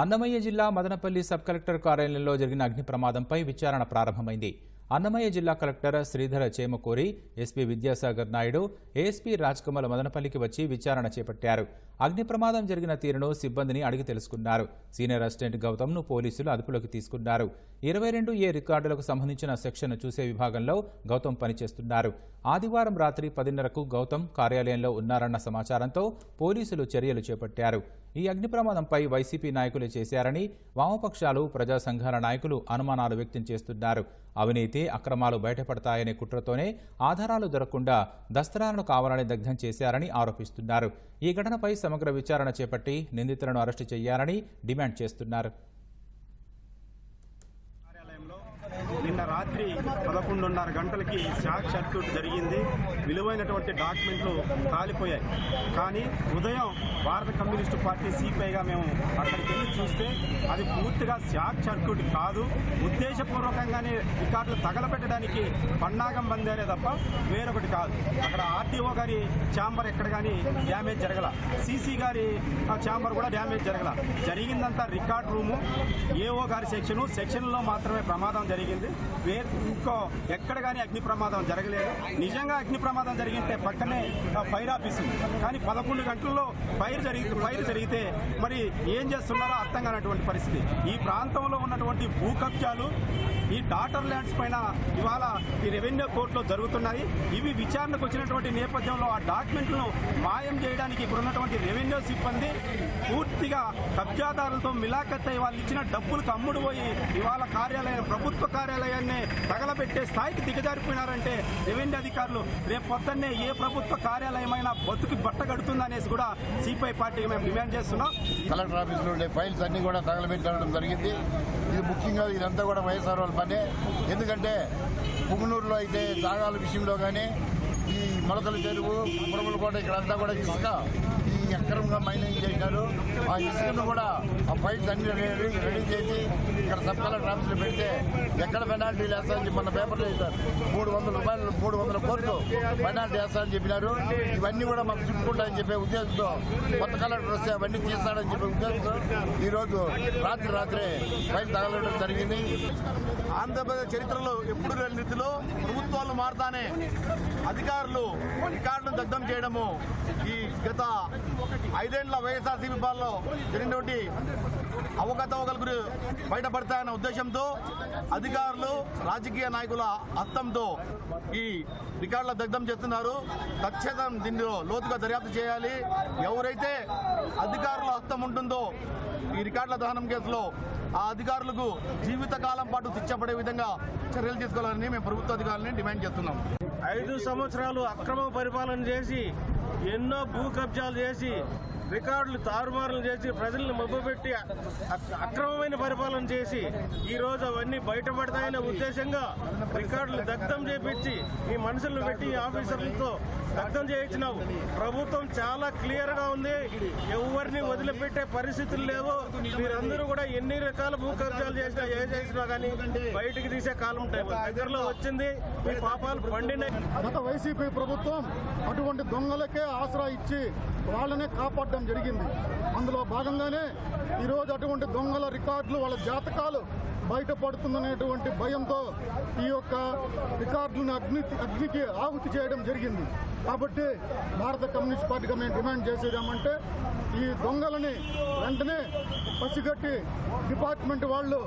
అన్నమయ్య జిల్లా Madanapalle sub collector కార్యాలయంలో జరిగిన అగ్ని ప్రమాదంపై విచారణ ప్రారంభమైంది. అన్నమయ్య జిల్లా collector Sridhara Chemakuri SP Vidyasagar Naidu ASP Rajkamal మదనపల్లికి వచ్చి విచారణ చేపట్టారు. అగ్ని ప్రమాదం జరిగిన తీరును సిబ్బందిని అడిగి తెలుసుకున్నారు. సీనియర్ అసిస్టెంట్ గౌతమ్ను పోలీసులు అదుపులోకి తీసుకున్నారు. ఇరవై రెండు ఏ రికార్డులకు సంబంధించిన సెక్షన్ చూసే విభాగంలో గౌతమ్ పనిచేస్తున్నారు. ఆదివారం రాత్రి పదిన్నరకు గౌతమ్ కార్యాలయంలో ఉన్నారన్న సమాచారంతో పోలీసులు చర్యలు చేపట్టారు. ఈ అగ్ని ప్రమాదంపై వైసీపీ నాయకులు చేశారని వామపక్షాలు ప్రజా సంఘాల నాయకులు అనుమానాలు వ్యక్తం చేస్తున్నారు. అవినీతి అక్రమాలు బయటపడతాయనే కుట్రతోనే ఆధారాలు దొరకకుండా దస్తరాలను కావాలని దగ్ధం చేశారని ఆరోపిస్తున్నారు. ఈ ఘటనపై సమగ్ర విచారణ చేపట్టి నిందితులను అరెస్టు చేయాలని డిమాండ్ చేస్తున్నారు. నిన్న రాత్రి పదకొండున్నర గంటలకి షార్ట్ సర్క్యూట్ జరిగింది. విలువైనటువంటి డాక్యుమెంట్లు కాలిపోయాయి. కానీ ఉదయం భారత కమ్యూనిస్టు పార్టీ సిపిఐగా మేము అక్కడికి వెళ్ళి చూస్తే అది పూర్తిగా షార్ట్ సర్క్యూట్ కాదు. ఉద్దేశపూర్వకంగానే రికార్డులు తగలబెట్టడానికి పన్నాగం బందేనే తప్ప వేరొకటి కాదు. అక్కడ ఆర్టీఓ గారి ఛాంబర్ ఎక్కడ కానీ డ్యామేజ్ జరగల. సీసీ గారి ఛాంబర్ కూడా డ్యామేజ్ జరగల. జరిగిందంతా రికార్డ్ రూము. ఏఓ గారి సెక్షను సెక్షన్లో మాత్రమే ప్రమాదం జరిగింది. ఇంకో ఎక్కడ కానీ అగ్ని ప్రమాదం జరగలేదు. నిజంగా అగ్ని ప్రమాదం జరిగితే పక్కనే ఫైర్ ఆఫీస్ కానీ పదకొండు గంటల్లో ఫైర్ జరిగి ఫైర్ జరిగితే మరి ఏం చేస్తున్నారో అర్థం కానటువంటి పరిస్థితి. ఈ ప్రాంతంలో ఉన్నటువంటి భూ కబ్జాలు ఈ డాటర్ ల్యాండ్స్ పైన ఇవాళ ఈ రెవెన్యూ కోర్టులో జరుగుతున్నాయి. ఇవి విచారణకు వచ్చినటువంటి నేపథ్యంలో ఆ డాక్యుమెంట్లను మాయం చేయడానికి ఇక్కడ ఉన్నటువంటి రెవెన్యూ సిబ్బంది పూర్తిగా కబ్జాదారులతో మిలాఖత్ వాళ్ళు ఇచ్చిన డబ్బులకు అమ్ముడు పోయి ఇవాళ కార్యాలయం ప్రభుత్వ కార్యాలయం కార్యాలయాన్ని తగలబెట్టే స్థాయికి దిగజారిపోయినారంటే రెవెన్యూ అధికారులు రేపు పొద్దున్నే ఏ ప్రభుత్వ కార్యాలయమైనా బతుకి బట్ట కడుతుందనేసి కూడా సిపిఐ పార్టీకి మేము డిమాండ్ చేస్తున్నాం. కలెక్టర్ ఆఫీసులో ఉండే ఫైల్స్ అన్ని కూడా తగలబెట్టడం జరిగింది. ఇది ముఖ్యంగా ఇదంతా కూడా వైఎస్ఆర్ వాళ్ళ పనే. ఎందుకంటే పుంగనూరులో అయితే జాగాల విషయంలో కానీ ఈ మొలకల చెరువు మురమలకోట ఇక్కడంతా కూడా ఇసుక ఈ అక్రమంగా మైనింగ్ చేశారు. ఆ ఇసుకను కూడా ఆ పైప్స్ అన్ని రెడీ రెడీ చేసి ఇక్కడ సబ్ కలెక్టర్ ఆఫీసులో పెడితే ఎక్కడ పెనాల్టీ వేస్తామని చెప్పి మన పేపర్లో వేశారు. మూడు వందల రూపాయలు మూడు వందల కోట్లు పెనాల్టీ వేస్తామని చెప్పినారు. ఇవన్నీ కూడా మాకు చుట్టుకుంటాయని చెప్పే ఉద్దేశంతో కొత్త కలెక్టర్ వస్తే అవన్నీ తీస్తాడని చెప్పే ఉద్దేశంతో ఈరోజు రాత్రి రాత్రే ఫైల్ తగలడం జరిగింది. ఆంధ్రప్రదేశ్ చరిత్రలో ఎప్పుడు లేని రీతిలో ప్రభుత్వాలు మారుతానే అధికారులు రికార్డులు దగ్ధం చేయడము ఈ గత ఐదేళ్ళ వైఎస్ఆర్సీపీ పాలలో జరిగినటువంటి అవకతవకల గురి బయటపడతాయన్న ఉద్దేశంతో అధికారులు రాజకీయ నాయకుల అత్తంతో ఈ రికార్డుల దగ్ధం చేస్తున్నారు. ఖచ్చితంగా దీనిలో లోతుగా దర్యాప్తు చేయాలి. ఎవరైతే అధికారుల హస్తం ఉంటుందో ఈ రికార్డుల దహనం కేసులో ఆ అధికారులకు జీవితకాలం పాటు తెచ్చబడే విధంగా చర్యలు తీసుకోవాలని మేము ప్రభుత్వ అధికారులని డిమాండ్ చేస్తున్నాం. ఐదు సంవత్సరాలు అక్రమ పరిపాలన చేసి ఎన్నో భూ కబ్జాలు చేసి రికార్డులు తారుమారులు చేసి ప్రజల్ని మభ్యపెట్టి అక్రమమైన పరిపాలన చేసి ఈ రోజు అవన్నీ బయటపడతాయనే ఉద్దేశంగా రికార్డులు దగ్ధం చేపించి ఈ మనుషులను పెట్టి ఈ ఆఫీసర్లతో దగ్ధం చేయించినావు. ప్రభుత్వం చాలా క్లియర్గా ఉంది. ఎవరిని వదిలిపెట్టే పరిస్థితులు లేవు. మీరందరూ కూడా ఎన్ని రకాల భూ కబ్జాలు చేసినా ఏ చేసినా కానీ బయటికి తీసే కాలం దగ్గరలో వచ్చింది. మీ పాపాలు పండినాయి గత వైసీపీ ప్రభుత్వం అటువంటి దొంగలకే ఆసరా ఇచ్చి వాళ్ళనే కాపాడడం జరిగింది. అందులో భాగంగానే ఈరోజు అటువంటి దొంగల రికార్డులు వాళ్ళ జాతకాలు బయటపడుతుందనేటువంటి భయంతో ఈ యొక్క రికార్డులను అగ్ని అగ్నికి ఆహుతి చేయడం జరిగింది. కాబట్టి భారత కమ్యూనిస్ట్ పార్టీగా మేము డిమాండ్ చేసేదామంటే ఈ దొంగలని వెంటనే పసిగట్టి డిపార్ట్మెంట్ వాళ్ళు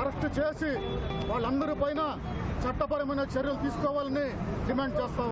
అరెస్ట్ చేసి వాళ్ళందరి పైన చట్టపరమైన చర్యలు తీసుకోవాలని డిమాండ్ చేస్తా